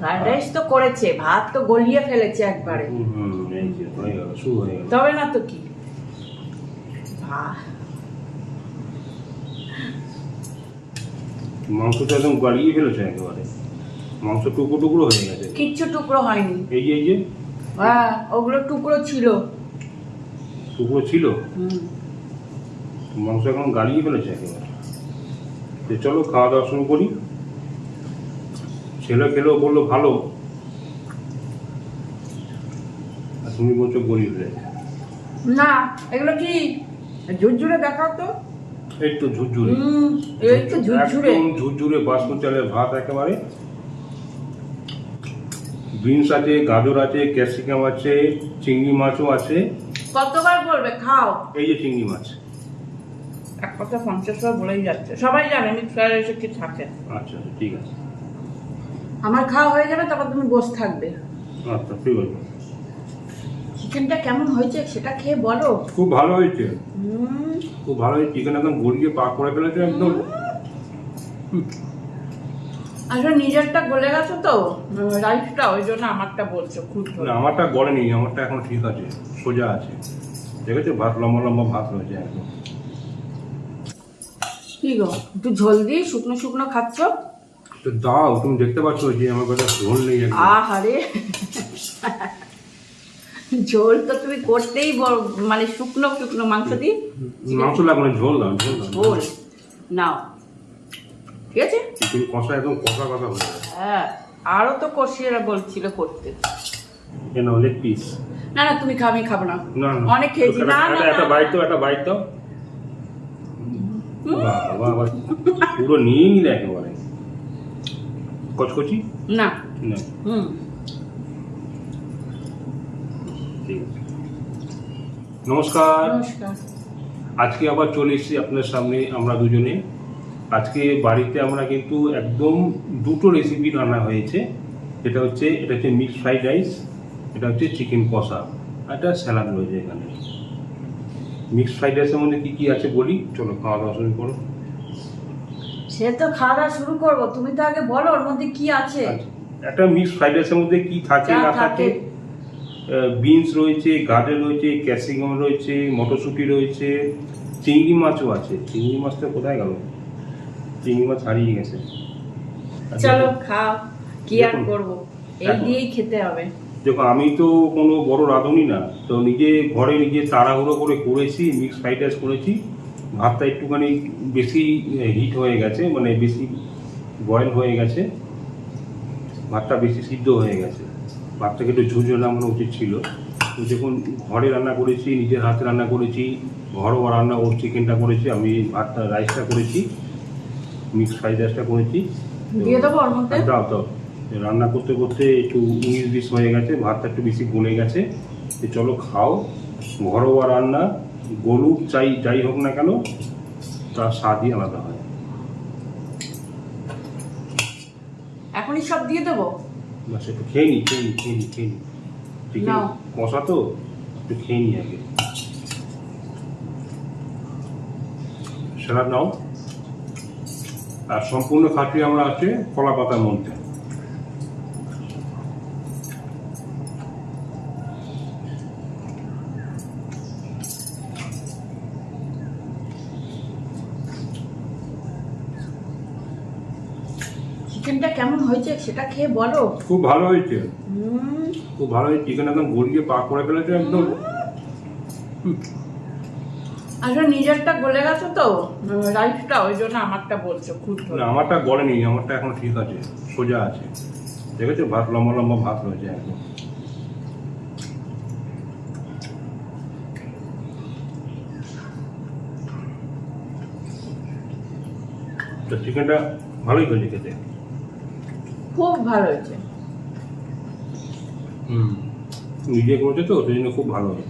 Fried rice তো করেছে ভাত তো গলিয়ে ফেলেছে একবারে। তবে না তো কি? ভা- মাংসটা একদম গাড়িয়ে ফেলেছে একেবারে। মাংস টুকরো টুকরো হয়ে গেছে। কিচ্ছু টুকরো হয়নি। এই যে এই যে? হ্যাঁ ওগুলো টুকরো ছিল। টুকরো ছিল? হুম। মাংস এখন গাড়িয়ে ফেলেছে একেবারে। তো চলো খাওয়া দাওয়া শুরু করি। ছেলে খেলেও বলল ভালো। আর তুমি বলছো গরিব হয়ে না এগুলো কি ঝুরঝুরে দেখাও তো? এই তো ঝুরঝুরে। এই তো ঝুরঝুরে। একদম ঝুরঝুরে বাসমতি চালের ভাত একেবারে। বিনস আছে গাজর আছে ক্যাপসিকাম আছে চিংড়ি মাছও আছে। কতবার বলবে? খাও। এই যে চিংড়ি মাছ। এক কথা পঞ্চাশ বার বলেই যাচ্ছে। সবাই জানে মিক্স ফ্রাইড রাইসে কি থাকে। আচ্ছা আচ্ছা, ঠিক আছে। আমার খাওয়া হয়ে যাবে তারপর তুমি বসে থাকবে। আচ্ছা ঠিক আছে। চিকেনটা কেমন হয়েছে সেটা খেয়ে বলো। খুব ভালো হয়েছে। হুম। খুব ভালো হয়েছে। চিকেন একদম গড়িয়ে পাক করে ফেলেছে একদম। আসলে নিজেরটা গলে গেছো তো? রাইসটা ওই জন্য আমারটা বলছো খুব না আমারটা গড়েনি আমারটা এখন ঠিক আছে সোজা আছে। দেখেছ? ভাত লম্বা লম্বা ভাত রয়েছে একদম। কি গো? একটু ঝোল দিয়ে শুকনো শুকনো খাচ্ছ? তো দাও তুমি দেখতে পাচ্ছ যে আমার কাছে ঝোল নেই আহারে। ঝোল তো তুমি করতেই মানে শুকনো শুকনো মাংস দিয়ে মাংস লাগবে না ঝোল দাও ঝোল ঝোল। নাও। ঠিক আছে? তুমি কষা একদম কষা কষা হয়ে হ্যাঁ আরও তো কষিয়েরা বলছিল করতে। কেন লেগ পিস না না তুমি আমি খাব না। অনেক খেয়েছি। না না একটা- বাইট দাও একটা বাইট বাবা পুরো নিয়ে নিলে একেবারে। কচকচি? না। না। হুম। নমস্কার। আজকে আবার চলে এসেছি আপনার সামনে আমরা দুজনে। আজকে বাড়িতে আমরা কিন্তু একদম দুটো রেসিপি রান্না হয়েছে। এটা হচ্ছে এটা হচ্ছে মিক্সড ফ্রাইড রাইস এটা হচ্ছে চিকেন কষা আর একটা স্যালাড রয়েছে এখানে। মিক্সড ফ্রাইড রাইসের মধ্যে কী কী আছে বলি? চলো খাওয়া দাওয়া শুরু করো। সে তো খাওয়া দাওয়া শুরু করব। তুমি তো আগে বলো ওর মধ্যে কি আছে? আচ্ছা, একটা মিক্সড ফ্রাইড রাইসের মধ্যে কী থাকে না থাকে। বিনস রয়েছে গাজর রয়েছে ক্যাপসিকাম রয়েছে মটরশুঁটি রয়েছে চিংড়ি মাছও আছে। চিংড়ি মাছটা কোথায় গেল? চিংড়ি মাছ হারিয়ে গেছে। চলো খাও। কি আর করব? এই দিয়েই খেতে হবে। দেখো আমি তো কোনো বড় রাঁধুনি না তো নিজে ঘরে নিজে তাড়াহুড়ো করে করেছি মিক্স ফ্রাইড রাইস করেছি। ভাতটা একটুখানি বেশি হিট হয়ে গেছে মানে বেশি বয়েল হয়ে গেছে। ভাতটা বেশি সিদ্ধ হয়ে গেছে। ভাতটাকে একটু ঝুঁঝো নামানো উচিত ছিল। তো যখন ঘরে রান্না করেছি নিজের হাতে রান্না করেছি ঘরোয়া রান্না ওর চিকেনটা করেছি আমি ভাতটা রাইসটা করেছি মিক্স ফ্রাইড রাইসটা করেছি। দাও দাও রান্না করতে করতে একটু উনিশ বিশ হয়ে গেছে ভাতটা একটু বেশি গলে গেছে। চলো খাও। ঘরোয়া রান্না। গরু চাই যাই হোক না কেন তার স্বাদই আলাদা হয়। এখনই সব দিয়ে দেবো? বাস একটু খেয়ে নি খেয়ে নি খেয়ে নি খেয়ে নি। চিকেন। কষা তো একটু খেয়ে নি আগে। স্যালাড নাও। আর সম্পূর্ণ খাচ্ছি আমরা আছে কলা পাতার মধ্যে চিকেনটা কেমন হয়েছে সেটা খেয়ে বলো। খুব ভালো হয়েছে খুব ভালো হয়েছে চিকেন একদম গড়িয়ে পাক করে ফেলেছে একদম। আসলে নিজেরটা গলে গেছো তো? রাইসটা ওই জন্য আমারটা বলছো খুব না আমারটা গলেনি আমারটা এখন ঠিক আছে সোজা আছে। দেখেছ? ভাত লম্বা লম্বা ভাত রয়েছে একদম। তো চিকেনটা ভালোই হয়েছে খেতে। খুব ভালো হয়েছে। হুম নিজে করেছে তো সেই জন্য খুব ভালো হয়েছে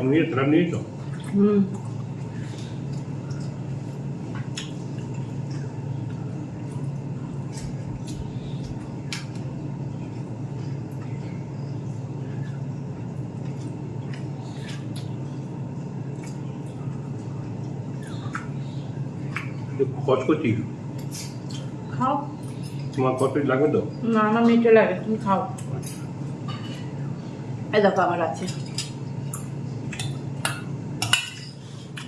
স্যালাড নিয়েছো হুম কচকচি খাও তোমার কচকচি লাগবে তো না আমার মিঠে লাগে তুমি খাও এই দেখো আমার আছে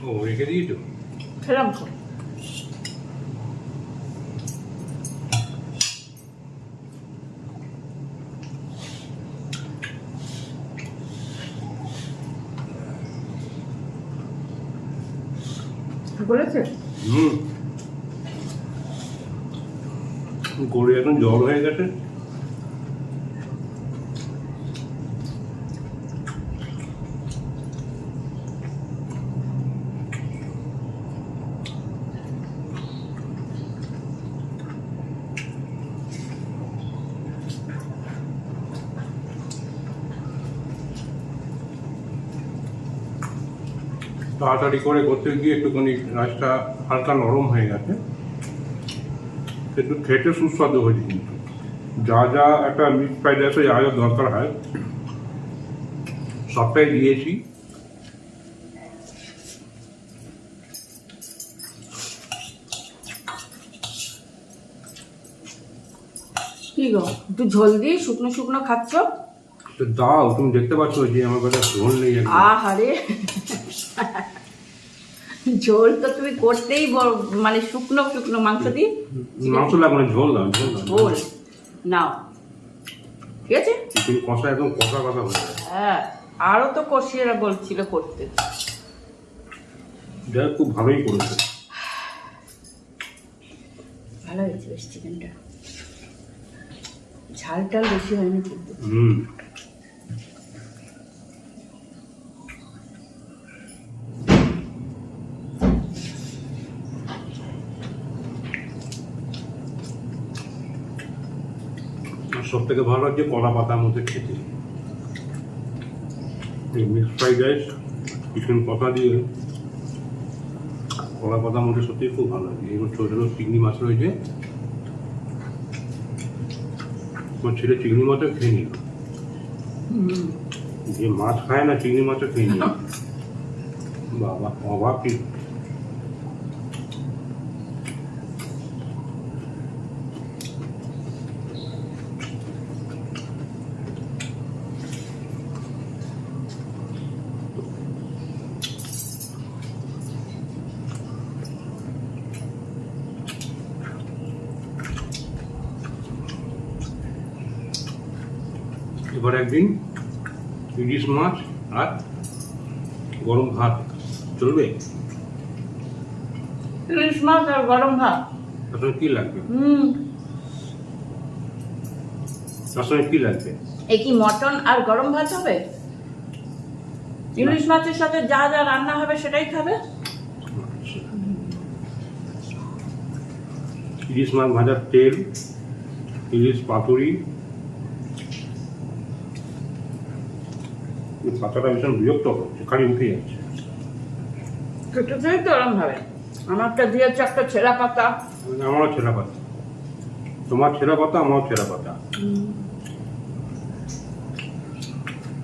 ও রেখে দিয়েছ খেলাম তো বলেছে হুম গড়ে এখন জল হয়ে গেছে। তাড়াতাড়ি করে করতে গিয়ে একটুখানি রাইসটা হালকা নরম হয়ে গেছে। একটু খেতে সুস্বাদু হয়েছে কিন্তু। যা যা একটা মিক্স ফ্রাইড রাইসে যা যা দরকার হয় সবটাই দিয়েছি। কি গো একটু ঝোল দিয়ে শুকনো শুকনো খাচ্ছ? তো দাও তুমি দেখতে পাচ্ছ যে আমার কাছে ঝোল নেই। আহারে। ঝোল তো তুমি করতেই মানে শুকনো শুকনো মাংস দিয়ে? মাংস লাগবে ঝোল দাও ঝোল নাও। ঠিক আছে? তুমি কষা একদম কষা কষা হয়ে হ্যাঁ আরও তো কষিয়েরা বলছিল করতে। যাই খুব ভালোই করেছে। ভালো হয়েছে বেশ চিকেনটা ঝাল টাল বেশি হয়নি কিন্তু। হুম। সব থেকে ভালো লাগছে কলা পাতার মধ্যে খেতে। এই মিক্স ফ্রাইড রাইস চিকেন কষা দিয়ে। কলা পাতার মধ্যে সত্যি খুব ভালো লাগে। এবার ছোটো ছোটো চিংড়ি মাছ রয়েছে। আমার ছেলে চিংড়ি মাছও খেয়ে নিল। যে মাছ খায় না, চিংড়ি মাছও খেয়ে নিল। বাবা অভাব কি এবার একদিন ইলিশ আর গরম ভাত চলবে? ইলিশ মাছ আর গরম ভাত। তার সঙ্গে লাগবে? হুম। তার সঙ্গে লাগবে? এ কি মটন আর গরম ভাত হবে? ইলিশ মাছের সাথে যা যা রান্না হবে সেটাই খাবে? ইলিশ মাছ ভাজার তেল ইলিশ পাতুরি এই পাতাটা ভীষণ বিরক্ত করছে খালি উঠে যাচ্ছে সেটাতেই তো ওরম ভাবে আমারটা দিয়েছে একটা ছেঁড়া পাতা আমারও ছেঁড়া পাতা তোমার ছেঁড়া পাতা আমারও ছেঁড়া পাতা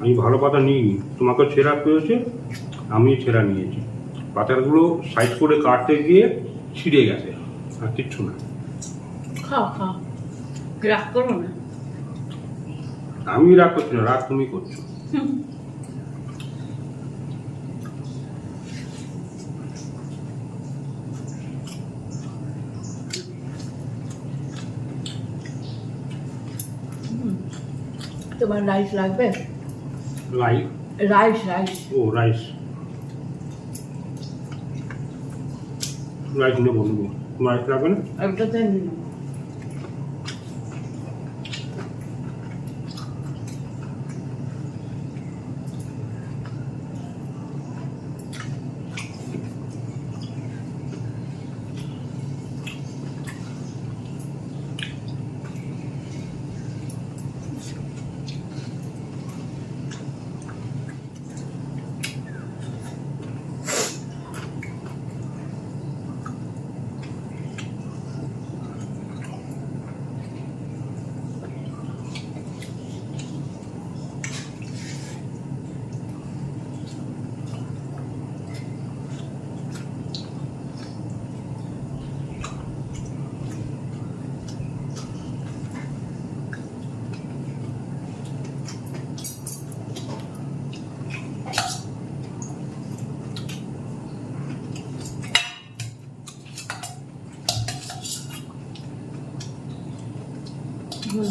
আমি ভালো পাতা নিইনি তোমাকে ছেঁড়া পেয়েছে আমি ছেঁড়া নিয়েছি পাতাগুলো সাইড করে কাটতে গিয়ে ছিঁড়ে গেছে আর কিচ্ছু না খাও খাও রাগ করো না আমি রাগ করছি না রাগ তুমি করছ তোমার রাইস লাগবে? লাইক রাইস রাইস ও রাইস রাইস নেব নেব রাইস লাগবে না? একটাতে নিন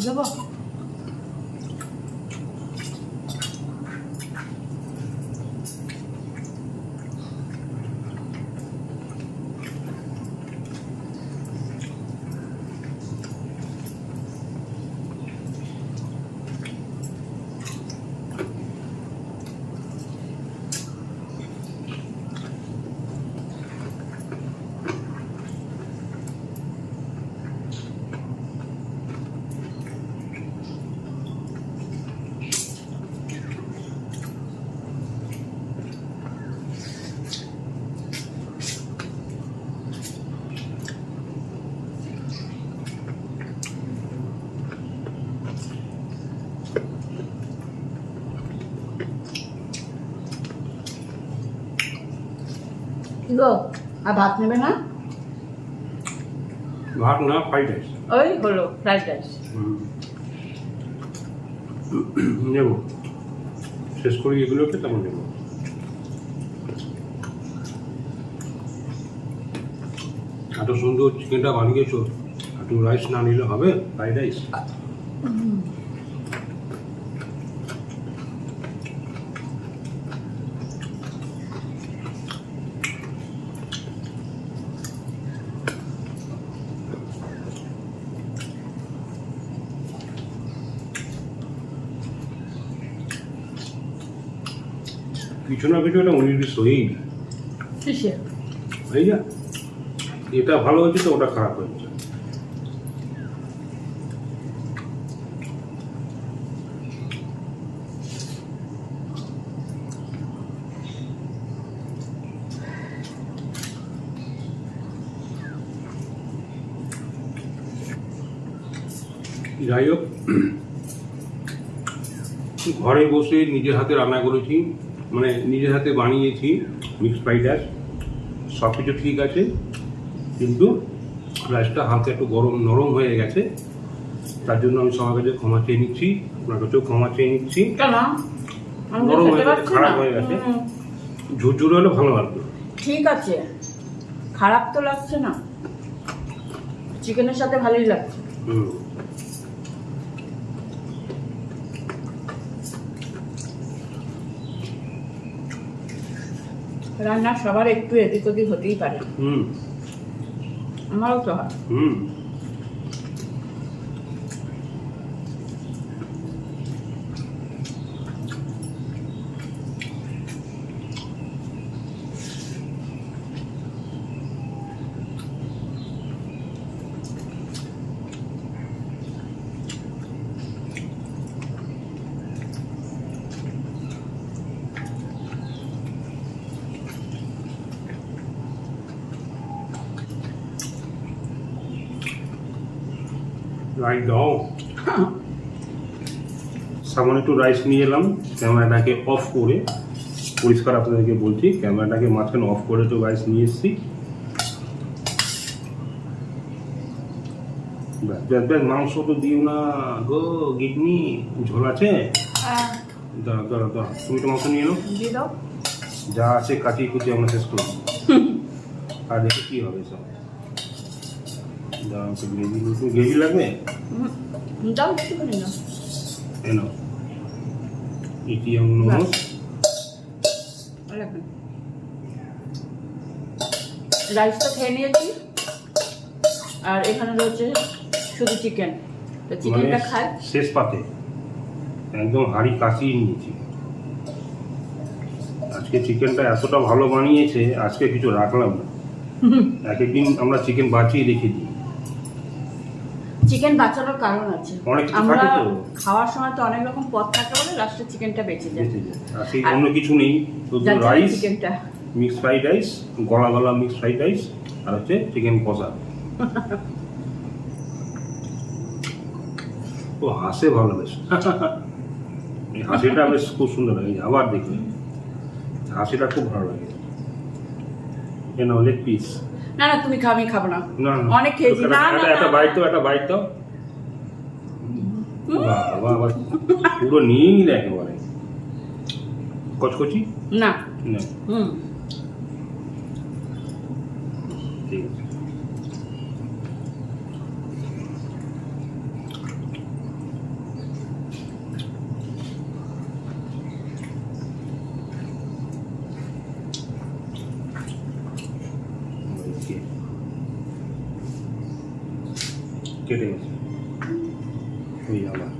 d'avoir. গো আর ভাত নেবে না? ভাত না ফ্রাইড রাইস ওই হলো ফ্রাইড রাইস নেব। শেষ করি এগুলোকে তেমন নেব। এত সুন্দর চিকেনটা বানিয়েছো একটু রাইস না নিলে হবে? ফ্রাইড রাইস কিছু না কিছু একটা উনিশ হয়েই যা এটা ভালো হচ্ছে তো ওটা খারাপ হচ্ছে। যাই হোক ঘরে বসে নিজের হাতে রান্না করেছি। মানে নিজের হাতে বানিয়েছি মিক্সড ফ্রাইড রাইস সব কিছু ঠিক আছে কিন্তু রাইসটা হালকা একটু গরম নরম হয়ে গেছে তার জন্য আমি সবার কাছে ক্ষমা চেয়ে নিচ্ছি আপনার কাছেও ক্ষমা চেয়ে নিচ্ছি। খেতে হয়ে গেছে, খারাপ হয়ে গেছে। ঝুরঝুরে হলে ভালো লাগবে। ঠিক আছে। খারাপ তো লাগছে না। চিকেনের সাথে ভালোই লাগছে। হুম। রান্না সবার একটু এদিক ওদিক হতেই পারে। হুম। আমারও তো হয়। হুম। রাইট দাও সামান্য একটু রাইস নিয়ে এলাম ক্যামেরাটাকে অফ করে পরিষ্কার আপনাদেরকে বলছি ক্যামেরাটাকে মাঝখানে অফ করে একটু রাইস নিয়ে এসেছি। ব্যাস ব্যাস ব্যাস মাংস তো দিও না গো গিডনি ঝোল আছে? দাঁড়া দাঁড়া দাঁড়া তুমি তো মাংস নিয়ে এলো যা আছে কাটিয়ে কুচিয়ে আমরা শেষ করব আর দেখে কী হবে সব। দাঁড়া গ্রেভি গ্রেভি লাগবে? হুম, দাও একটুখানি না। এনো এটিএম নম্বর লাগবে না। খেয়ে নিয়েছি। আর এখানে রয়েছে শুধু চিকেন তো মানে চিকেনটা খাই। শেষ পাতে। একদম হাড়ি কাশিয়ে নিয়েছি। আজকে চিকেনটা এতটা ভালো বানিয়েছে আজকে কিছু রাখলাম না। এক একদিন আমরা চিকেন বাঁচিয়ে রেখে চিকেন বাঁচানোর কারণ আছে। আমরা। খাওয়ার সময় তো অনেক রকম পদ থাকে বলে লাস্টে চিকেনটা বেঁচে যায়। আর অন্য কিছু নেই শুধু রাইস চিকেনটা মিক্সড ফ্রাইড রাইস গলা গলা মিক্সড ফ্রাইড রাইস আর হচ্ছে চিকেন কষা। ও হাসে ভালো বেশ। হাসিটা বেশ খুব সুন্দর লাগে আবার দেখি। হাসিটা খুব ভালো লাগে। এ নাও লেগ পিস না না তুমি খাও আমি খাব না। অনেক খেয়েছি। না না, একটা- না। বাইট তো একটা বাইট তো পুরো নিয়ে নিলে একেবারে। কচকচি? না। না হুম। ঠিক আছে। কেটে গেছে এই আবার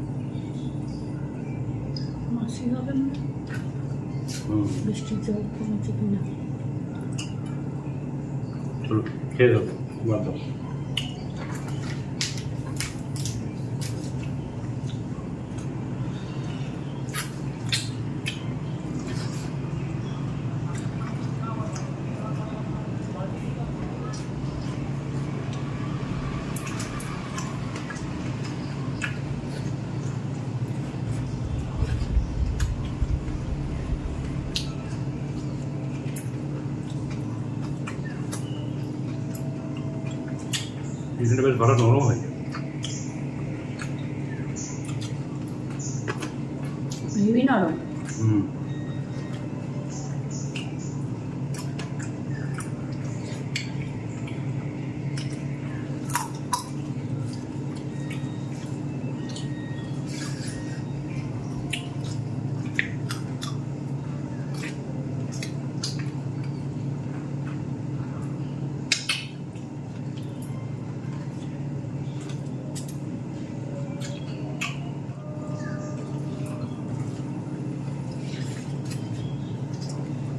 মাসি হবে না বৃষ্টির জল কমেছে কিনা চলো খেয়ে যাব বাদ দাও চিকেনটা বেশ ভালো নরম হয়ে যায় হেভি নরম হুম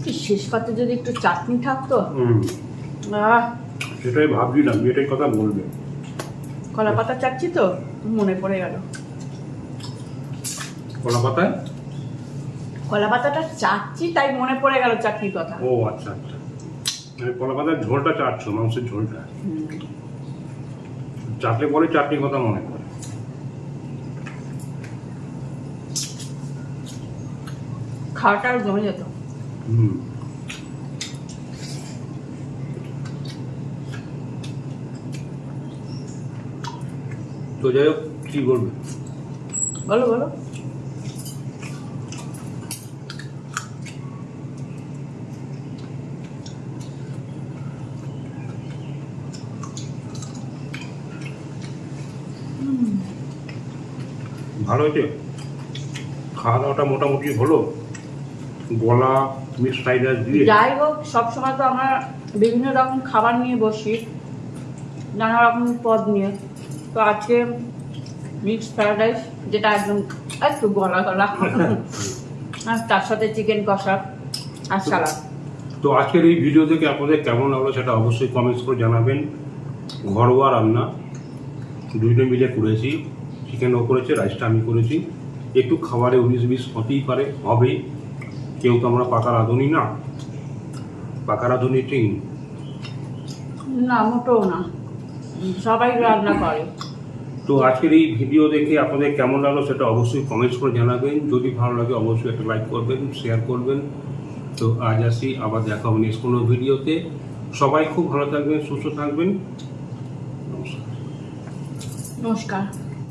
কি শেষ পাতে যদি একটু চাটনি থাকতো? আহ। সেটাই ভাবছিলাম এটাই কথা বলবে। কলা পাতা চাচ্ছি তো মনে পড়ে গেল। কলা পাতায় কলা পাতাটা চাচ্ছি তাই মনে পড়ে গেল চাটনির কথা। ও আচ্ছা আচ্ছা। মানে কলা পাতার ঝোলটা চাটছো মাংসের ঝোলটা? চাটলে পরে চাটনির কথা মনে পড়ে। খাওয়াটা আর জমে যেত। হুম। তো যাই হোক কি করবে ভালো হুম, ভালো হয়েছে? খাওয়া দাওয়াটা মোটামুটি হলো। গলা মিক্স ফ্রাইড রাইস দিয়ে। যাই হোক সবসময় তো আমরা বিভিন্ন রকম খাবার নিয়ে বসি নানা রকম পদ নিয়ে। তো আজকে মিক্সড ফ্রাইড রাইস যেটা একদম একটু গলা গলা। আর তার সাথে চিকেন কষা আর সালাদ তো আজকের এই ভিডিও থেকে আপনাদের কেমন লাগল সেটা অবশ্যই কমেন্টস করে জানাবেন। ঘরোয়া রান্না দুইজনে মিলে করেছি। চিকেনও করেছে রাইসটা আমি করেছি। একটু খাবারে উনিশ বিশ হতেই পারে হবেই কেউ তো আমরা পাকা রাঁধুনি না। পাকা রাঁধুনি ঠিক না মোটেও না। সবাই রান্না করে। তো আজকের এই ভিডিও দেখে আপনাদের কেমন লাগল সেটা অবশ্যই কমেন্টস করে জানাবেন। যদি ভালো লাগে অবশ্যই একটা লাইক করবেন শেয়ার করবেন। তো আজ আসি, আবার দেখা হবে নেক্সট কোনো ভিডিওতে। সবাই খুব ভালো থাকবেন, সুস্থ থাকবেন। নমস্কার। নমস্কার।